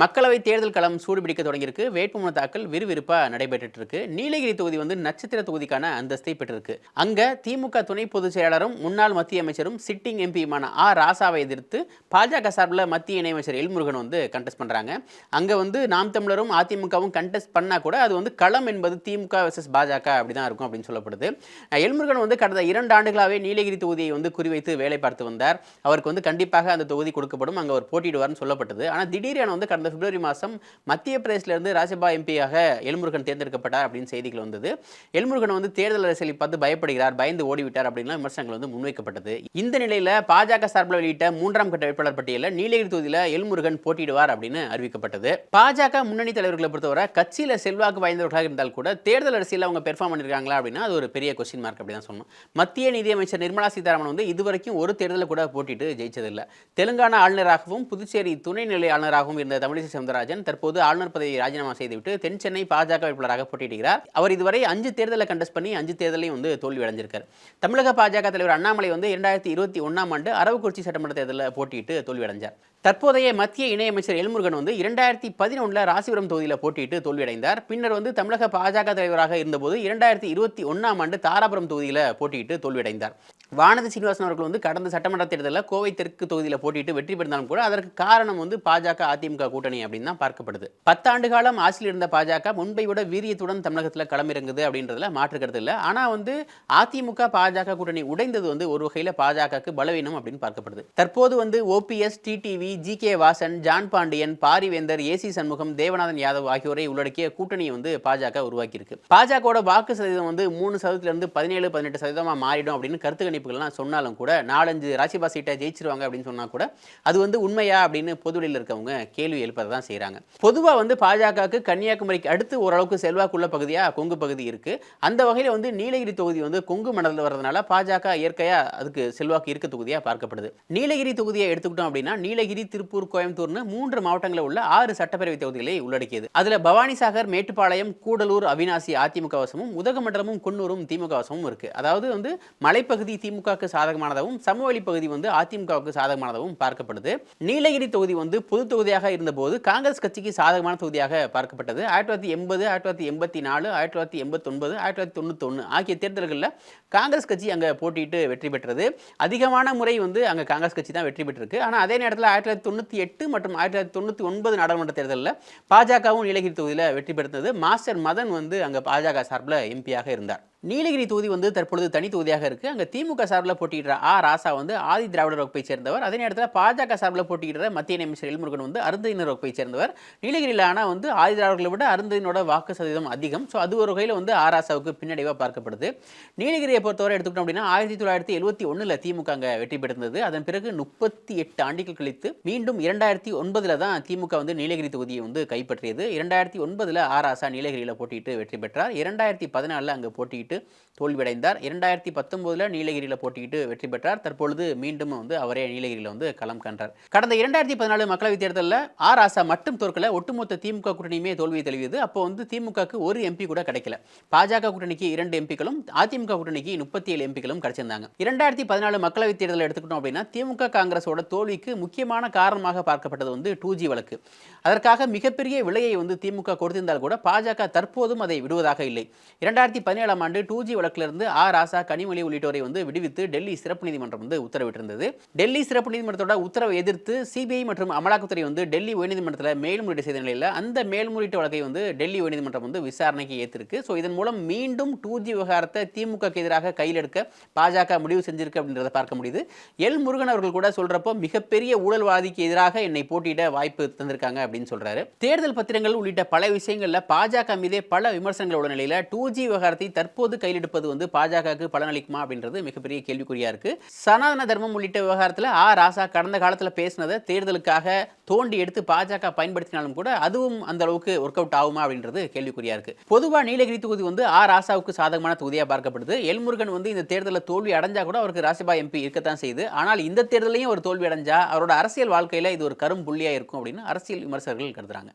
மக்களவை தேர்தல் களம் சூடுபிடிக்க தொடங்கியிருக்கு. வேட்புமனு தாக்கல் விறுவிறுப்பாக நடைபெற்றுட்டு இருக்கு நீலகிரி தொகுதி வந்து நட்சத்திர தொகுதிக்கான அந்தஸ்தை பெற்றிருக்கு. அங்க திமுக துணை பொதுச் செயலாளரும் முன்னாள் மத்திய அமைச்சரும் சிட்டிங் எம்பியுமான ஆ. ராசாவை எதிர்த்து பாஜக சார்பில் மத்திய இணையமைச்சர் எல்முருகன் வந்து கண்டெஸ்ட் பண்ணுறாங்க அங்கே வந்து நாம் தமிழரும் அதிமுகவும் கண்டெஸ்ட் பண்ணால் கூட அது வந்து களம் என்பது திமுக வெர்சஸ் பாஜக அப்படி தான் இருக்கும் அப்படின்னு சொல்லப்படுது. எல்முருகன் வந்து கடந்த இரண்டு ஆண்டுகளாகவே நீலகிரி தொகுதியை வந்து குறிவைத்து வேலை பார்த்து வந்தார். அவருக்கு வந்து கண்டிப்பாக அந்த தொகுதி கொடுக்கப்படும். அங்கே அவர் போட்டியிடுவார்னு சொல்லப்பட்டது. ஆனால் திடீரென வந்து கடந்த பிப்ரவரி மாதம் மத்திய பிரதேசிலிருந்து ராஜ்யசபா எம்பியாக எல்முருகன் தேர்ந்தெடுக்கப்பட்டார் அப்படின்னு செய்திகள் வந்தது. எல்முருகன் வந்து தேர்தல் அரசியலை பார்த்து பயப்படுகிறார் பயந்து ஓடிவிட்டார் அப்படின்லாம் விமர்சனங்கள் வந்து முன்வைக்கப்பட்டது. இந்த நிலையில் பாஜக சார்பில் வெளியிட்ட மூன்றாம் கட்ட வேட்பாளர் பட்டியலில் நீலகிரி தொகுதியில் எல்முருகன் போட்டியிடுவார் அப்படின்னு அறிவிக்கப்பட்டது. பாஜக முன்னணி தலைவர்களை பொறுத்தவரை கட்சியில் செல்வாக்கு வாய்ந்தவர்களாக இருந்தால் கூட தேர்தல் அரசியலில் அவங்க பெர்ஃபார்ம் பண்ணியிருக்காங்களா அப்படின்னா அது ஒரு பெரிய கொஸ்டின் மார்க் அப்படி தான் சொன்னோம் மத்திய நிதியமைச்சர் நிர்மலா சீதாராமன் வந்து இதுவரைக்கும் ஒரு தேர்தலில் கூட போட்டிட்டு ஜெயிச்சதில்லை. தெலுங்கானா ஆளுநராகவும் புதுச்சேரி துணைநிலை ஆளுநராகவும் இருந்த தமிழ் தமிழிசை சவுந்தரராஜன் தற்போது ஆளுநர் பதவியை ராஜினாமா செய்துவிட்டு தென் சென்னை பாஜக வேட்பாளராக போட்டியிடுகிறார். அவர் இதுவரை அஞ்சு தேர்தலை கண்டெஸ்ட் பண்ணி அஞ்சு தேர்தலையும் வந்து தோல்வி அடைஞ்சிருக்கார். தமிழக பாஜக தலைவர் அண்ணாமலை வந்து இரண்டாயிரத்தி இருபத்தி ஒன்றாம் ஆண்டு அரவக்குறிச்சி சட்டமன்ற தேர்தலில் போட்டியிட்டு தோல்வி அடைஞ்சார். தற்போதைய மத்திய இணையமைச்சர் எல்முருகன் வந்து இரண்டாயிரத்தி பதினொன்றில் ராசிபுரம் தொகுதியில் போட்டியிட்டு தோல்வியடைந்தார் பின்னர் வந்து தமிழக பாஜக தலைவராக இருந்தபோது இரண்டாயிரத்தி இருபத்தி ஒன்றாம் ஆண்டு தாராபுரம் தொகுதியில் போட்டியிட்டு தோல்வியடைந்தார் வானதி சீனிவாசன் அவர்கள் வந்து கடந்த சட்டமன்ற தேர்தலில் கோவை தெற்கு தொகுதியில் போட்டிட்டு வெற்றி பெற்றாலும் கூட அதற்கு காரணம் வந்து பாஜக அதிமுக கூட்டணி அப்படின்னு தான் பார்க்கப்படுது. பத்தாண்டு காலம் ஆட்சியில் இருந்த பாஜக முன்பை விட வீரியத்துடன் தமிழகத்தில் களமிறங்குது அப்படின்றதுல மாற்று கருத்து இல்லை. ஆனால் வந்து அதிமுக பாஜக கூட்டணி உடைந்தது வந்து ஒரு வகையில் பாஜகவுக்கு பலவீனம் அப்படின்னு பார்க்கப்படுது. தற்போது வந்து OPS TTV G K Vasan John Pandian Parivendhar AC Shanmugam Devanathan Yadav ஆகியோரை உள்ளடக்கிய கூட்டணியை வந்து பாஜக உருவாக்கியிருக்கு. பாஜகவோட வாக்கு சதவீதம் வந்து மூணு சதவீதத்திலிருந்து பதினேழு பதினெட்டு சதவீதமாக மாறிடும் அப்படின்னு கருத்து கணிப்புகள்லாம் சொன்னாலும் கூட நாலஞ்சு ராசிபா சீட்டை ஜெயிச்சிருவாங்க அப்படின்னு சொன்னால் கூட அது வந்து உண்மையா அப்படின்னு பொதுவெளியில் இருக்கவங்க கேள்வி எழுப்பதை தான் செய்கிறாங்க பொதுவாக வந்து பாஜகவுக்கு கன்னியாகுமரிக்கு அடுத்து ஓரளவுக்கு செல்வாக்குள்ள பகுதியாக கொங்கு பகுதி இருக்குது அந்த வகையில் வந்து நீலகிரி தொகுதி வந்து கொங்கு மண்டலத்தில் வர்றதுனால பாஜக இயற்கையாக அதுக்கு செல்வாக்கு இருக்க தொகுதியாக பார்க்கப்படுது. நீலகிரி தொகுதியை எடுத்துக்கிட்டோம் அப்படின்னா நீலகிரி திருப்பூர் கோயம்புத்தூர்னு மூன்று மாவட்டங்களில் உள்ள ஆறு சட்டப்பேரவை தொகுதிகளை உள்ளடக்கியது. அதில் பவானிசாகர் மேட்டுப்பாளையம் கூடலூர் அவினாசி அதிமுக வசமும் உதகமண்டலமும் குன்னூரும் திமுக வசமும் இருக்குது அதாவது வந்து மலைப்பகுதி திமுகவுக்கு சாதகமானதாகவும் சமவெளி பகுதி வந்து அதிமுகவுக்கு சாதகமானதாகவும் பார்க்கப்படுது. நீலகிரி தொகுதி வந்து பொது தொகுதியாக இருந்தபோது காங்கிரஸ் கட்சிக்கு சாதகமான தொகுதியாக பார்க்கப்பட்டது. ஆயிரத்தி தொள்ளாயிரத்தி எண்பது ஆயிரத்தி தொள்ளாயிரத்தி எண்பத்தி நாலு ஆயிரத்தி தொள்ளாயிரத்தி எண்பத்தொன்பது ஆயிரத்தி தொள்ளாயிரத்தி தொண்ணூத்தொன்று ஆகிய தேர்தல்களில் காங்கிரஸ் கட்சி அங்கே போட்டியிட்டு வெற்றி பெற்றது. அதிகமான முறை வந்து அங்கே காங்கிரஸ் கட்சி தான் வெற்றி பெற்றிருக்கு. ஆனால் அதே நேரத்தில் ஆயிரத்தி தொள்ளாயிரத்தி தொண்ணூற்றி எட்டு மற்றும் ஆயிரத்தி தொள்ளாயிரத்தி தொண்ணூற்றி ஒன்பது நாடாளுமன்ற தேர்தலில் பாஜகவும் நீலகிரி தொகுதியில் வெற்றி பெற்றது மாஸ்டர் மதன் வந்து அங்கே பாஜக சார்பில் எம்பியாக இருந்தார். நீலகிரி தொகுதி வந்து தற்பொழுது தனி தொகுதியாக இருக்குது அங்கே திமுக சார்பில் போட்டியிடுற ஆ. ராசா வந்து ஆதி திராவிடர் வகுப்பை சேர்ந்தவர். அதே நேரத்தில் பாஜக சார்பில் போட்டியிடுற மத்திய அமைச்சர் எல்முருகன் வந்து அருந்ததியினர் வகுப்பை சேர்ந்தவர். நீலகிரியில் ஆனால் வந்து ஆதி திராவிடர்களை விட அருந்ததியினோட வாக்கு சதவீதம் அதிகம். ஸோ அது ஒரு வகையில் வந்து ஆ. ராசாவுக்கு பின்னடைவாக பார்க்கப்படுது. நீலகிரியை பொறுத்தவரை எடுத்துக்கிட்டோம் அப்படின்னா ஆயிரத்தி தொள்ளாயிரத்தி எழுபத்தி ஒன்றில் திமுக அங்கே வெற்றி பெற்றிருந்தது. அதன் பிறகு முப்பத்தி எட்டு ஆண்டுகள் கழித்து மீண்டும் இரண்டாயிரத்தி ஒன்பதில் தான் திமுக வந்து நீலகிரி தொகுதியை வந்து கைப்பற்றியது. இரண்டாயிரத்தி ஒன்பதில் ஆ. ராசா நீலகிரியில் போட்டியிட்டு வெற்றி பெற்றார். இரண்டாயிரத்தி பதினாலில் அங்கே போட்டியிட்டு தோல்வியடைந்தார். இரண்டாயிரத்தி பத்தொன்பதுல நீலகிரியில் போட்டியிட்டு வெற்றி பெற்றார். தற்பொழுது மீண்டும் வந்து அவரே நீலகிரியில் வந்து களம் கண்டார் கடந்த இரண்டாயிரத்தி பதினாலு மக்களவைத் தேர்தலில் ஆர் ராசா மட்டும் தோற்கல. ஒட்டுமொத்த திமுக கூட்டணியுமே தோல்வியை தெளிவியது அப்போ வந்து திமுகக்கு ஒரு எம்பி கூட கிடைக்கல. பாஜக கூட்டணிக்கு இரண்டு எம்பிக்களும் அதிமுக கூட்டணிக்கு முப்பத்தி ஏழு எம்பிக்களும் கிடைச்சிருந்தாங்க. இரண்டாயிரத்தி பதினாலு மக்களவைத் தேர்தலில் எடுத்துக்கிட்டோம் அப்படின்னா திமுக காங்கிரஸோட தோல்விக்கு முக்கியமான காரணமாக பார்க்கப்பட்டது வந்து டூ ஜி வழக்கு. அதற்காக மிகப்பெரிய விலையை வந்து திமுக கொடுத்திருந்தால் கூட பாஜக தற்போதும் அதை விடுவதாக இல்லை. இரண்டாயிரத்தி பதினேழாம் ஆண்டு டூ ஜி வழக்கிலிருந்து ஆ ராசா கனிமொழி உள்ளிட்டோரை வந்து விடுவித்து டெல்லி சிறப்பு நீதிமன்றம் வந்து உத்தரவிட்டிருந்தது. டெல்லி சிறப்பு நீதிமன்றத்தோட உத்தரவை எதிர்த்து சிபிஐ மற்றும் அமலாக்கத்துறை வந்து டெல்லி உயர்நீதிமன்றத்தில் மேல்முறையீடு செய்த நிலையில் அந்த மேல்முறையீட்டு வழக்கை வந்து டெல்லி உயர்நீதிமன்றம் வந்து விசாரணைக்கு ஏற்றிருக்கு ஸோ இதன் மூலம் மீண்டும் டூ ஜி விவகாரத்தை திமுக எதிராக கையில் எடுக்க பாஜக முடிவு செஞ்சிருக்கு அப்படின்றத பார்க்க முடியுது. எல் முருகன் அவர்கள் கூட சொல்றப்போ மிகப்பெரிய ஊழல்வாதிக்கு எதிராக என்னை போட்டியிட வாய்ப்பு தந்திருக்காங்க அப்படின்னு சொல்றாரு. தேர்தல் பத்திரங்கள் உள்ளிட்ட பல விஷயங்கள்ல பாஜக மீதே பல விமர்சனங்கள் உள்ள நிலையில டூ ஜி விவகாரத்தை தற்போது எப்போது எடுப்பது வந்து பாஜகவுக்கு பலனளிக்குமா அப்படின்றது மிகப்பெரிய கேள்விக்குறியா இருக்கு. சனாதன தர்மம் உள்ளிட்ட விவகாரத்தில் ஆ ராசா கடந்த காலத்தில் பேசினதை தேர்தலுக்காக தோண்டி எடுத்து பாஜக பயன்படுத்தினாலும் கூட அதுவும் அந்த அளவுக்கு ஒர்க் அவுட் ஆகுமா அப்படின்றது கேள்விக்குறியா இருக்கு. பொதுவாக நீலகிரி தொகுதி வந்து ஆ ராசாவுக்கு சாதகமான தொகுதியாக பார்க்கப்படுது. எல்முருகன் வந்து இந்த தேர்தலில் தோல்வி அடைஞ்சா கூட அவருக்கு ராசிபா எம்பி இருக்கத்தான் செய்யுது. ஆனால் இந்த தேர்தலையும் ஒரு தோல்வி அடைஞ்சா அவரோட அரசியல் வாழ்க்கையில் இது ஒரு கரும் புள்ளியாக இருக்கும் அப்படின்னு அரசியல் விமர்சகர்கள் கருதுறாங்க.